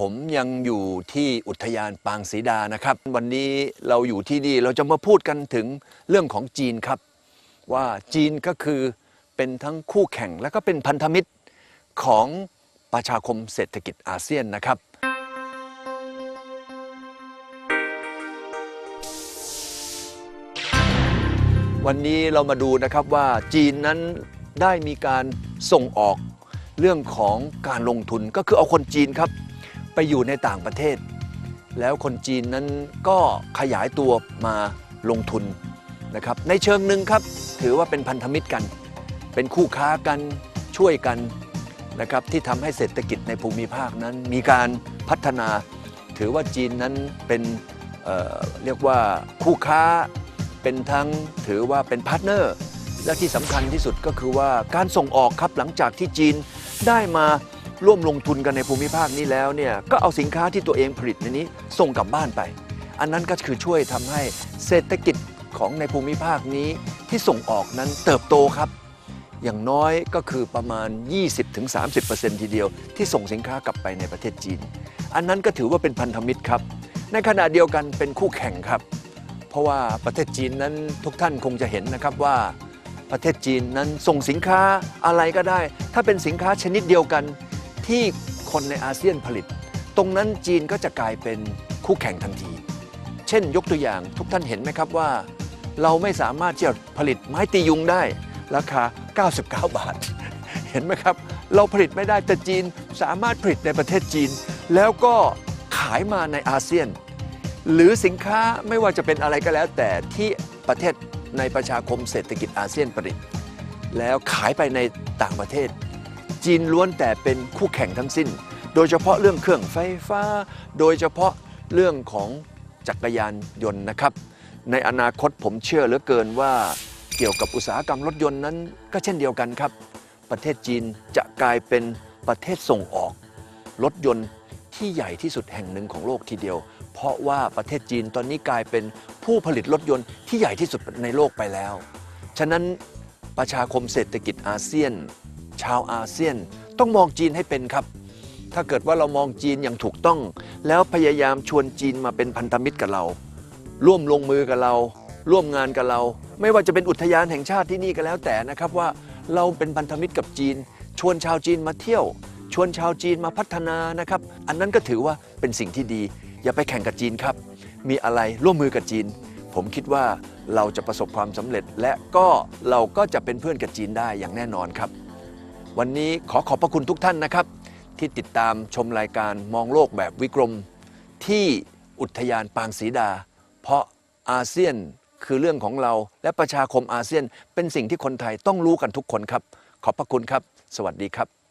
ผมยังอยู่ที่อุทยานปางศรีดานะครับ วันนี้เราอยู่ที่นี่เราจะมาพูดกันถึงเรื่องของจีนครับ ว่าจีนก็คือเป็นทั้งคู่แข่งและก็เป็นพันธมิตรของประชาคมเศรษฐกิจอาเซียนนะครับ วันนี้เรามาดูนะครับว่าจีนนั้นได้มีการส่งออกเรื่องของการลงทุนก็คือเอาคนจีนครับ ไปอยู่ในต่างประเทศ แล้วคนจีนนั้นก็ขยายตัวมาลงทุนนะครับในเชิงหนึ่งครับถือว่าเป็นพันธมิตรกัน เป็นคู่ค้ากันช่วยกันนะครับที่ทำให้เศรษฐกิจในภูมิภาคนั้น มีการพัฒนาถือว่าจีนนั้นเป็นเเรียกว่าคู่ค้าเป็นทั้งถือว่าเป็นพาร์ทเนอร์ และที่สำคัญที่สุดก็คือว่าการส่งออกครับหลังจากที่จีนได้มา ร่วมลงทุนกันในภูมิภาคนี้แล้วเนี่ยก็เอาสินค้าที่ตัวเองผลิตในนี้ส่งกลับบ้านไป อันนั้นก็คือช่วยทำให้เศรษฐกิจของในภูมิภาคนี้ที่ส่งออกนั้นเติบโตครับ อย่างน้อยก็คือประมาณ 20-30%ทีเดียว ที่ส่งสินค้ากลับไปในประเทศจีน อันนั้นก็ถือว่าเป็นพันธมิตรครับ ในขณะเดียวกันเป็นคู่แข่งครับ เพราะว่าประเทศจีนนั้นทุกท่านคงจะเห็นนะครับว่าประเทศจีนนั้นส่งสินค้าอะไรก็ได้ ถ้าเป็นสินค้าชนิดเดียวกัน ที่คนในอาเซียนผลิต ตรงนั้นจีนก็จะกลายเป็นคู่แข่งทันที เช่นยกตัวอย่างทุกท่านเห็นไหมครับว่า เราไม่สามารถที่จะผลิตไม้ตียุงได้ ราคา 99 บาท เห็นไหมครับ เราผลิตไม่ได้แต่จีนสามารถผลิตในประเทศจีน แล้วก็ขายมาในอาเซียน หรือสินค้าไม่ว่าจะเป็นอะไรก็แล้ว แต่ที่ประเทศในประชาคมเศรษฐกิจอาเซียนผลิต แล้วขายไปในต่างประเทศ จีนล้วนแต่เป็นคู่แข่งทั้งสิ้น โดยเฉพาะเรื่องเครื่องไฟฟ้า โดยเฉพาะเรื่องของจักรยานยนต์นะครับ ในอนาคตผมเชื่อเหลือเกินว่าเกี่ยวกับอุตสาหกรรมรถยนต์นั้น ก็เช่นเดียวกันครับ ประเทศจีนจะกลายเป็นประเทศส่งออก รถยนต์ที่ใหญ่ที่สุดแห่งหนึ่งของโลกทีเดียว เพราะว่าประเทศจีนตอนนี้กลายเป็นผู้ผลิตรถยนต์ที่ใหญ่ที่สุดในโลกไปแล้ว ฉะนั้นประชาคมเศรษฐกิจอาเซียน ชาวอาเซียน ต้องมองจีนให้เป็นครับ ถ้าเกิดว่าเรามองจีนอย่างถูกต้อง แล้วพยายามชวนจีนมาเป็นพันธมิตรกับเรา ร่วมลงมือกับเรา ร่วมงานกับเรา ไม่ว่าจะเป็นอุทยานแห่งชาติที่นี่ก็แล้วแต่นะครับว่าเราเป็นพันธมิตรกับจีน ชวนชาวจีนมาเที่ยว ชวนชาวจีนมาพัฒนานะครับ อันนั้นก็ถือว่าเป็นสิ่งที่ดี อย่าไปแข่งกับจีนครับ มีอะไรร่วมมือกับจีน ผมคิดว่าเราจะประสบความสำเร็จและก็เราก็จะเป็นเพื่อนกับจีนได้อย่างแน่นอนครับ วันนี้ขอขอบพระคุณทุกท่านนะครับ ที่ติดตามชมรายการมองโลกแบบวิกรม ที่อุทยานปางศรีดา เพราะอาเซียนคือเรื่องของเราและประชาคมอาเซียนเป็นสิ่งที่คนไทยต้องรู้กันทุกคนครับ ขอบพระคุณครับ สวัสดีครับ